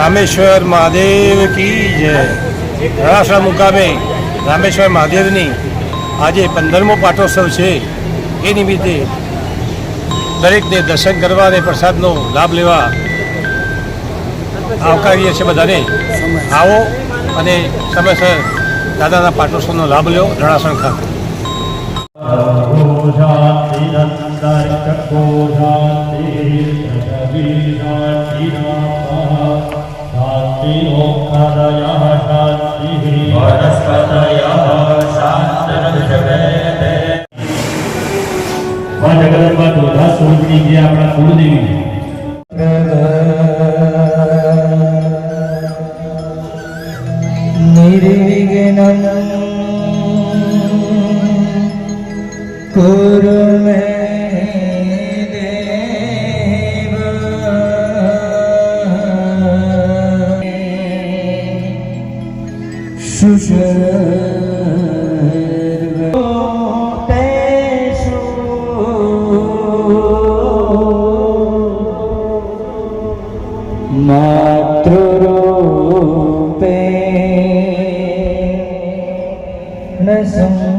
રામેશ્વર મહાદેવ કી જય રાણાસા મુકામે રામેશ્વર મહાદેવની આજે પંદરમો પાટોત્સવ છે એ નિમિત્તે દરેકને દર્શન કરવા અને પ્રસાદનો લાભ લેવા આવકારીએ છીએ બધાને આવો અને સમયસર દાદાના પાટોત્સવનો લાભ લો રણાસણ ખાતે ीरन्दर्ककोशान्तिः शान्ति ओङ्कारयः शान्तिः वनस्पतयः શાંતરક્ષ જગદંબા દોધા સ્વરૂપની જે આપણા કુળદેવી છે Listen.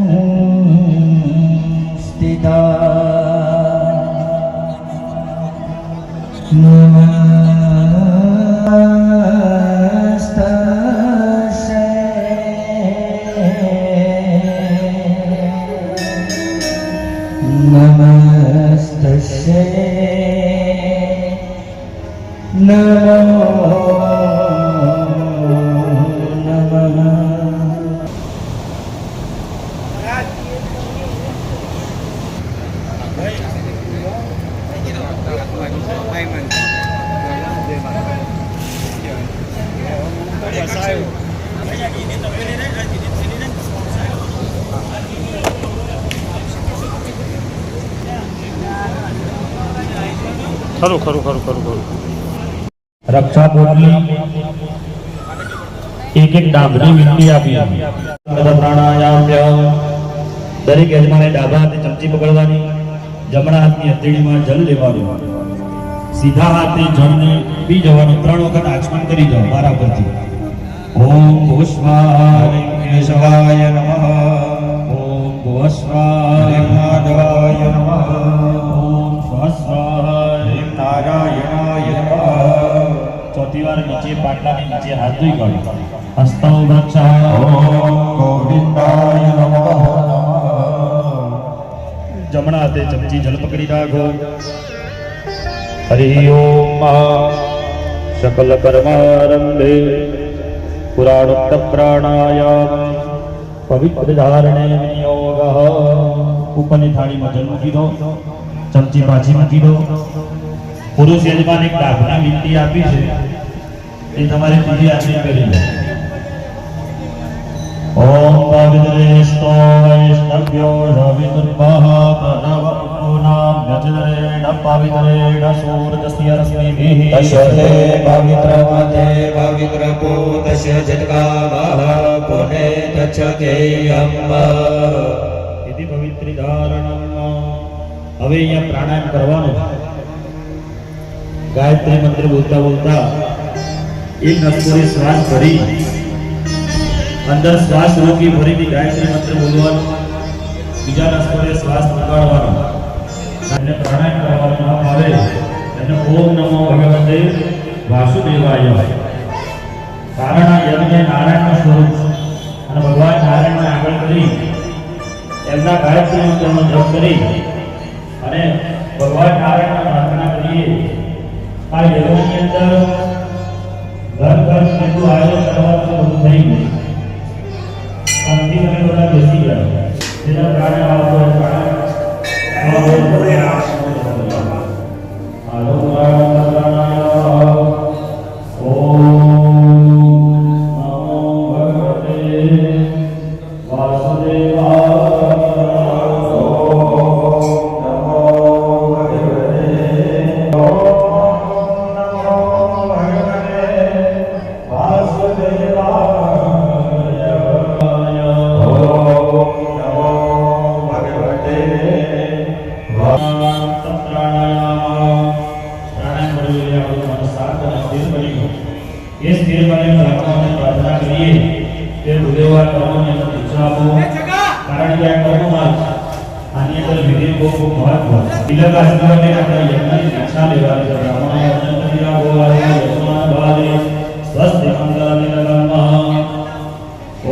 અમે અહીં મિત્રો અહીંથી અહીંથી નથી સંભળાયો શરૂ કરો શરૂ કરો શરૂ કરો રક્ષા બોટલી એક એક ડબલી મિલી આપીએ પ્રાણાયામ દર કેજમાને દાતાની ચમચી પકડવાની જમણા હાથની અટળીમાં જળ લેવાનું સીધા હાથે જળને પી જવાનું ત્રણ વખત આચમન કરીજો બરાબર છે ॐ भूष्माय केशवाय नमः ॐ भूस्वाय माधवाय नमः ॐ स्वस्वाय नारायणाय नमः चौथी बार नीचे पाटला में नीचे हाथ धोई गए हस्तौ वृक्षाय ओम गोविंदाय नमः જમણા હાથે ચમચી જળ પકડી રાખો હરિ ઓમ સકલ કર્મારંભે પુરાણોક્તપ્રાણાયામ પવિત્રધારણે વિનિયોગઃ ઉપરની થાળીમાં જલ મૂકી ચમચી પાછી મૂકી પુરુષ યજમાન એક ડાબના વિનંતી આપી છે એ તમારે બીજી આજ્ઞા કરી દો ઓમ પવિત્રેસ્તો વૈષ્ણવ્યો રવિ દુર્મહ પ્રણવ न पवित्रेण सूर्यस्य रश्मिभिः दशते पवित्रमते पवित्रपूतस्य जत्कामः पुने तच्छकेयम् इति पवित्रिधारणम् હવે અહીંયા પ્રાણાયામ કરવાનો ગાયત્રી મંત્ર બોલતા બોલતા એ નસકોરી શ્વાસ ભરી અંદર શ્વાસ રોકી ભરીને ગાયત્રી મંત્ર બોલવાનો બીજા નસકોરે શ્વાસ કરી એમના ગાયત્રીનો તેમનો જપ કરી અને ભગવાન નારાયણના પ્રાર્થના કરીએ આ યજ્ઞની અંદર ઘર ઘર સીધું આયોજન કરવાનું બધું થઈ ગયું અંતિમ અમે બધા બેસી ગયા જેના કારણે આ એ સ્થિરપણે બ્રાહ્મણોને પ્રાર્થના કરીએ કે ગુરુદેવ આ કર્મોને શિક્ષા આપો કારણ કે આ કર્મમાં આની અંદર વિધિ બહુ ખૂબ મહત્વ તિલક આસનાને આપણે યજ્ઞની શિક્ષા લેવાની છે બ્રાહ્મણો યજ્ઞ કરી આપો યજ્ઞના ભાવે સ્વસ્થ મંગળાને લગાવવા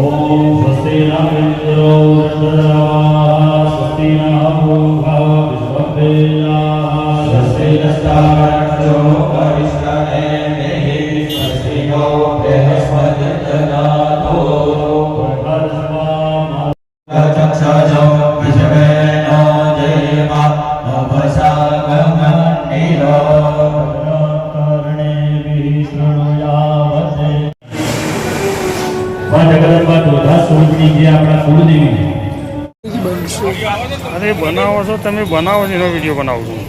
ઓમ સ્વસ્તે નામ ઇન્દ્રો રક્ષરાવા સ્વસ્તિ નામ ભાવ વિશ્વભેયા સ્વસ્તે નસ્તા ભૈરવબા દોધા સોળની જે આપણા કુળદેવી અરે બનાવો છો તમે બનાવો છો એનો વિડીયો બનાવો છો